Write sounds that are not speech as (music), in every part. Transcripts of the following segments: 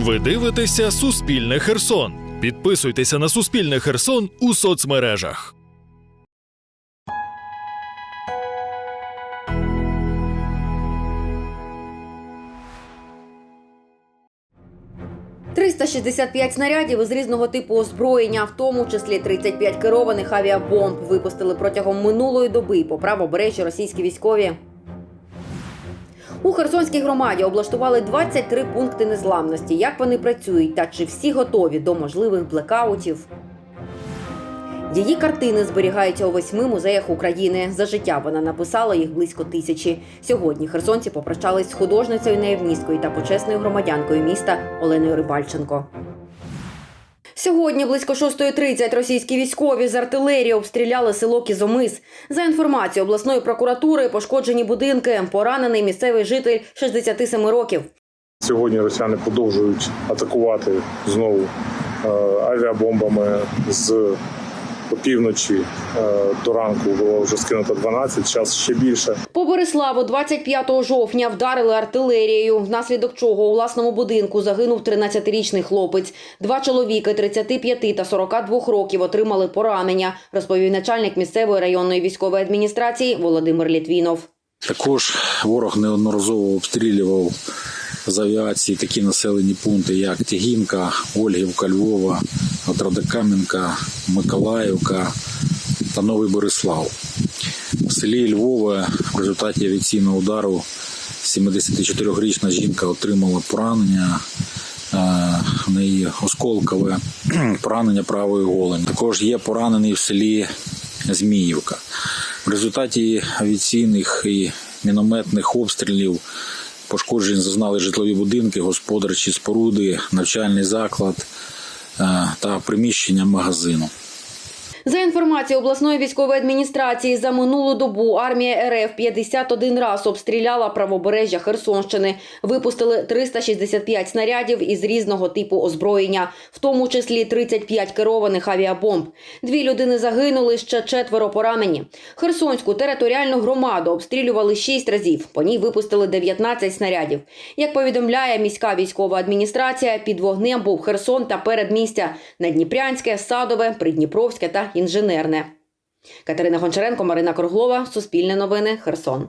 Ви дивитеся Суспільне Херсон. Підписуйтеся на Суспільне Херсон у соцмережах. – 365 снарядів із різного типу озброєння, в тому числі 35 керованих авіабомб, випустили протягом минулої доби по правобережжю російські військові. У Херсонській громаді облаштували 23 пункти незламності. Як вони працюють та чи всі готові до можливих блекаутів? Її картини зберігаються у восьми музеях України. За життя вона написала їх близько тисячі. Сьогодні херсонці попрощались з художницею неявмісткою та почесною громадянкою міста Оленою Рибальченко. Сьогодні близько 6.30 російські військові з артилерії обстріляли село Кізомис. За інформацією обласної прокуратури, пошкоджені будинки, поранений місцевий житель 67 років. Сьогодні росіяни продовжують атакувати знову е, авіабомбами з опівночі е, до ранку було вже скинуто 12, зараз ще більше. По Бориславу 25 жовтня вдарили артилерією, внаслідок чого у власному будинку загинув 13-річний хлопець. Два чоловіки 35 та 42 років отримали поранення, розповів начальник місцевої районної військової адміністрації Володимир Літвінов. Також ворог неодноразово обстрілював з авіації такі населені пункти, як Тягінка, Ольгівка, Львова, Отродокам'янка, Миколаївка та Новий Борислав. В селі Львове в результаті авіаційного удару 74-річна жінка отримала поранення. Е, В неї осколкове (clears throat) поранення правої голені. Також є поранений в селі Зміївка. В результаті авіаційних і мінометних обстрілів пошкоджень зазнали житлові будинки, господарчі споруди, навчальний заклад е, та приміщення магазину. За інформацією обласної військової адміністрації, за минулу добу армія РФ 51 раз обстріляла правобережжя Херсонщини. Випустили 365 снарядів із різного типу озброєння, в тому числі 35 керованих авіабомб. Дві людини загинули, ще четверо поранені. Херсонську територіальну громаду обстрілювали 6 разів. По ній випустили 19 снарядів. Як повідомляє міська військова адміністрація, під вогнем був Херсон та передмістя Надніпрянське, Садове, Придніпровське та Інженерне. Катерина Гончаренко, Марина Круглова, Суспільне новини, Херсон.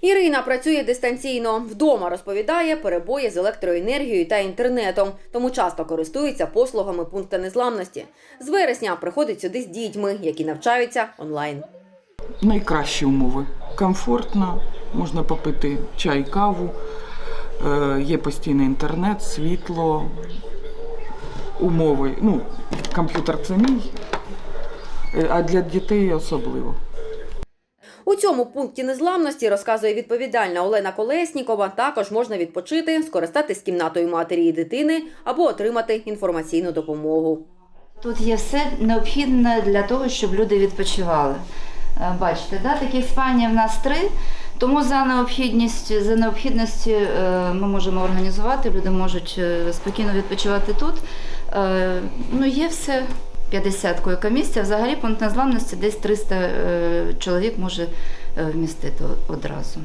Ірина працює дистанційно. Вдома розповідає перебої з електроенергією та інтернетом, тому часто користується послугами пункту незламності. З вересня приходить сюди з дітьми, які навчаються онлайн. найкращі умови. Комфортно, можна попити чай, каву, е, є постійний інтернет, світло, умови. Ну, комп'ютер це мій, е, а для дітей особливо. У цьому пункті незламності розказує відповідальна Олена Колеснікова. Також можна відпочити, скористатись кімнатою матері і дитини або отримати інформаційну допомогу. Тут є все необхідне для того, щоб люди відпочивали. Е, Бачите, да? таких спальні в нас три, тому за необхідністю, за необхідністю е, ми можемо організувати, люди можуть спокійно відпочивати тут. Е, Ну, є все 50 койко-місця. Взагалі пункт незламності десь 300 е, чоловік може е, вмістити одразу.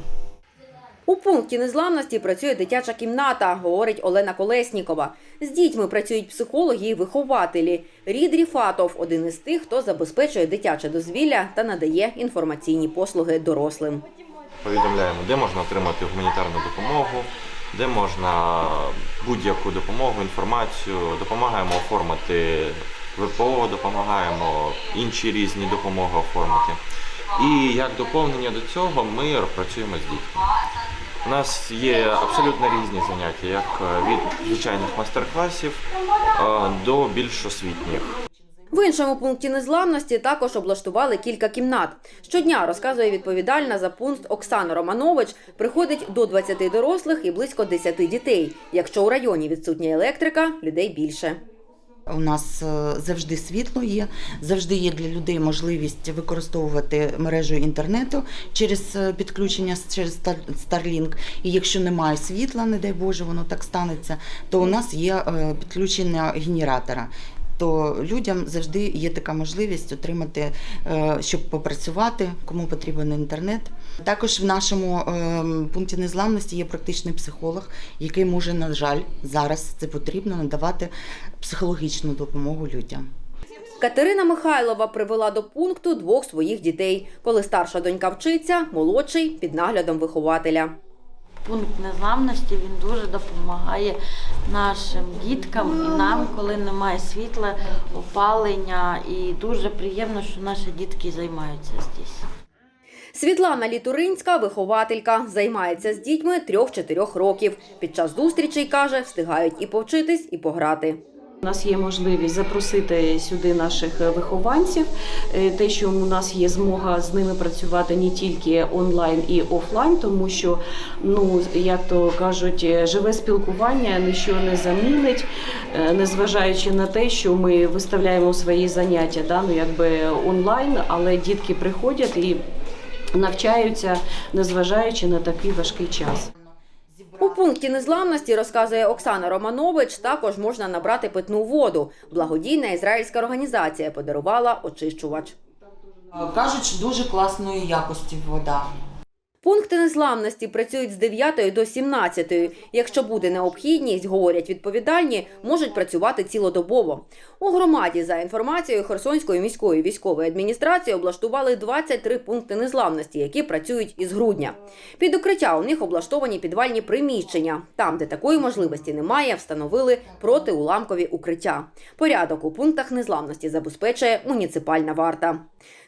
У пункті незламності працює дитяча кімната, говорить Олена Колеснікова. З дітьми працюють психологи і вихователі. Рід Ріфатов один із тих, хто забезпечує дитяче дозвілля та надає інформаційні послуги дорослим. повідомляємо, де можна отримати гуманітарну допомогу, де можна будь-яку допомогу, інформацію, допомагаємо оформити ВПО, допомагаємо інші різні допомоги оформити. І як доповнення до цього ми працюємо з дітьми. У нас є абсолютно різні заняття, як від звичайних майстер-класів е, до більш освітніх. В іншому пункті незламності також облаштували кілька кімнат. Щодня розказує відповідальна за пункт Оксана Романович. Приходить до 20 дорослих і близько 10 дітей. Якщо у районі відсутня електрика, людей більше. У нас е, завжди світло є, завжди є для людей можливість використовувати мережу інтернету через е, підключення через Starlink. І якщо немає світла, не дай Боже, воно так станеться, то у нас є е, підключення генератора. То людям завжди є така можливість отримати, е, щоб попрацювати, кому потрібен інтернет. Також в нашому е, пункті незламності є практичний психолог, який може, на жаль, зараз це потрібно надавати психологічну допомогу людям. Катерина Михайлова привела до пункту двох своїх дітей. Коли старша донька вчиться, молодший під наглядом вихователя. Пункт незламності він дуже допомагає нашим діткам і нам, коли немає світла, опалення. І дуже приємно, що наші дітки займаються здесь. Світлана Літуринська, вихователька, займається з дітьми 3-4 років. Під час зустрічей каже, встигають і повчитись, і пограти. У нас є можливість запросити сюди наших вихованців. Е, Те, що у нас є змога з ними працювати не тільки онлайн і офлайн, тому що, ну як то кажуть, е, живе спілкування ніщо не замінить, е, незважаючи на те, що ми виставляємо свої заняття, да, ну якби онлайн, але дітки приходять і навчаються, незважаючи на такий важкий час. У пункті незламності, розказує Оксана Романович, також можна набрати питну воду. Благодійна ізраїльська організація подарувала очищувач. Кажуть, дуже класної якості вода. Пункти незламності працюють з 9 до 17. Якщо буде необхідність, говорять відповідальні, можуть працювати цілодобово. У громаді, за інформацією Херсонської міської військової адміністрації, облаштували 23 пункти незламності, які працюють із грудня. Під укриття у них облаштовані підвальні приміщення. Там, де такої можливості немає, встановили протиуламкові укриття. Порядок у пунктах незламності забезпечує муніципальна варта.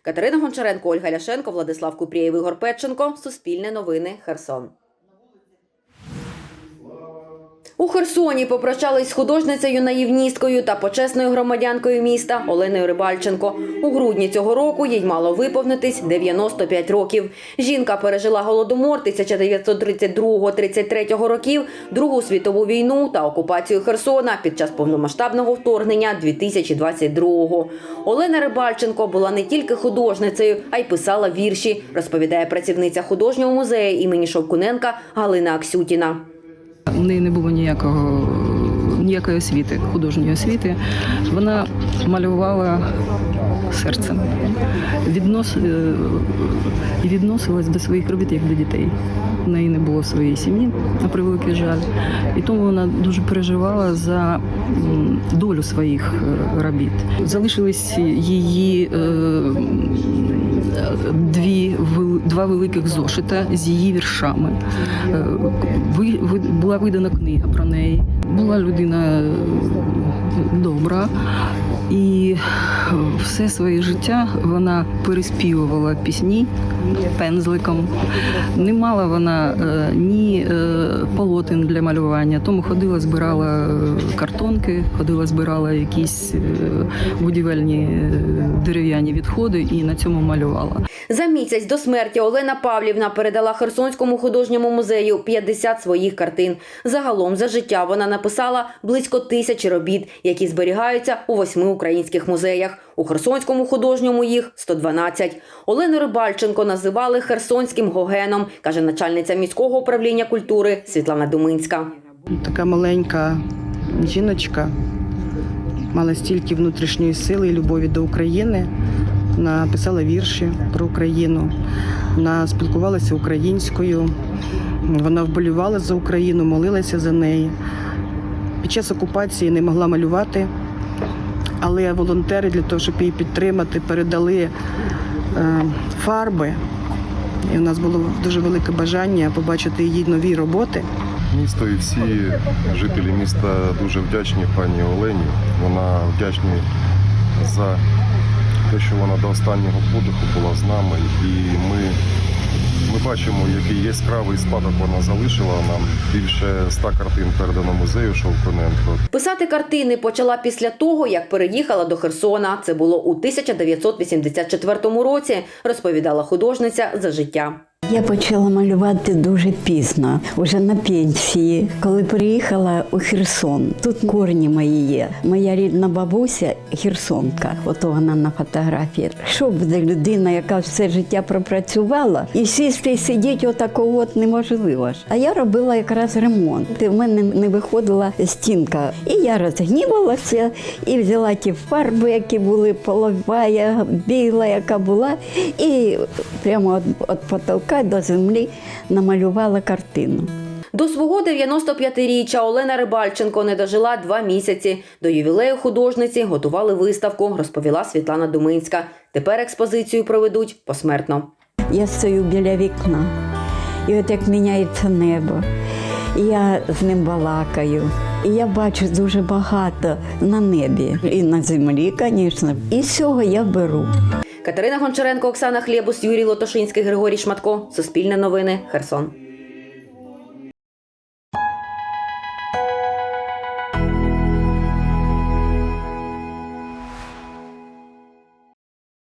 Катерина Гончаренко, Ольга Ляшенко, Владислав Купрієв, Ігор Петченко. Суспільне новини. Херсон. У Херсоні попрощались з художницею наївністкою та почесною громадянкою міста Оленою Рибальченко. У грудні цього року їй мало виповнитись 95 років. Жінка пережила голодомор 1932-33 років, Другу світову війну та окупацію Херсона під час повномасштабного вторгнення 2022-го. Олена Рибальченко була не тільки художницею, а й писала вірші, розповідає працівниця художнього музею імені Шовкуненка Галина Аксютіна. У неї не було ніякого ніякої освіти, художньої освіти. Вона малювала серцем. Віднос, е, і відносилась до своїх робіт як до дітей. У неї не було своєї сім'ї, на превеликий жаль. І тому вона дуже переживала за долю своїх е, робіт. Залишились її е, дві, два великих зошита з її віршами. Е, Була видана книга про неї. Була людина добра, і все своє життя вона переспівувала пісні пензликом. Не мала вона е, ні е, полотен для малювання, тому ходила, збирала е, картонки, ходила, збирала якісь будівельні дерев'яні відходи і на цьому малювала. За місяць до смерті Олена Павлівна передала Херсонському художньому музею 50 своїх картин. Загалом за життя вона написала близько тисячі робіт, які зберігаються у восьми українських музеях. У Херсонському художньому їх 112. Олену Рибальченко називали херсонським гогеном, каже начальниця міського управління культури Світлана Думинська. Така маленька жіночка мала стільки внутрішньої сили і любові до України. Вона писала вірші про Україну, вона спілкувалася українською, вона вболівала за Україну, молилася за неї. Під час окупації не могла малювати, але волонтери для того, щоб її підтримати, передали е, фарби. І у нас було дуже велике бажання побачити її нові роботи. Місто і всі жителі міста дуже вдячні пані Олені. Вона вдячні за те, що вона до останнього подиху була з нами. І ми, ми бачимо, який яскравий спадок вона залишила нам. Більше ста картин передано музею Шовконенко. Писати картини почала після того, як переїхала до Херсона. Це було у 1984 році, розповідала художниця за життя. Я почала малювати дуже пізно, уже на пенсії, коли приїхала у Херсон. Тут корні мої є. Моя рідна бабуся херсонка, ото вона на фотографії. Що буде людина, яка все життя пропрацювала, і сісти і сидіти отакого от неможливо ж. А я робила якраз ремонт. В мене не виходила стінка. І я розгнівалася і взяла ті фарби, які були полова, біла, яка була, і прямо від, від потолка до землі намалювала картину. До свого 95-річчя Олена Рибальченко не дожила два місяці. До ювілею художниці готували виставку, розповіла Світлана Думинська. Тепер експозицію проведуть посмертно. Я стою біля вікна, і от як міняється небо, і я з ним балакаю. І я бачу дуже багато на небі і на землі, звісно. І з цього я беру. Катерина Гончаренко, Оксана Хлєбус, Юрій Лотошинський, Григорій Шматко. Суспільне новини. Херсон.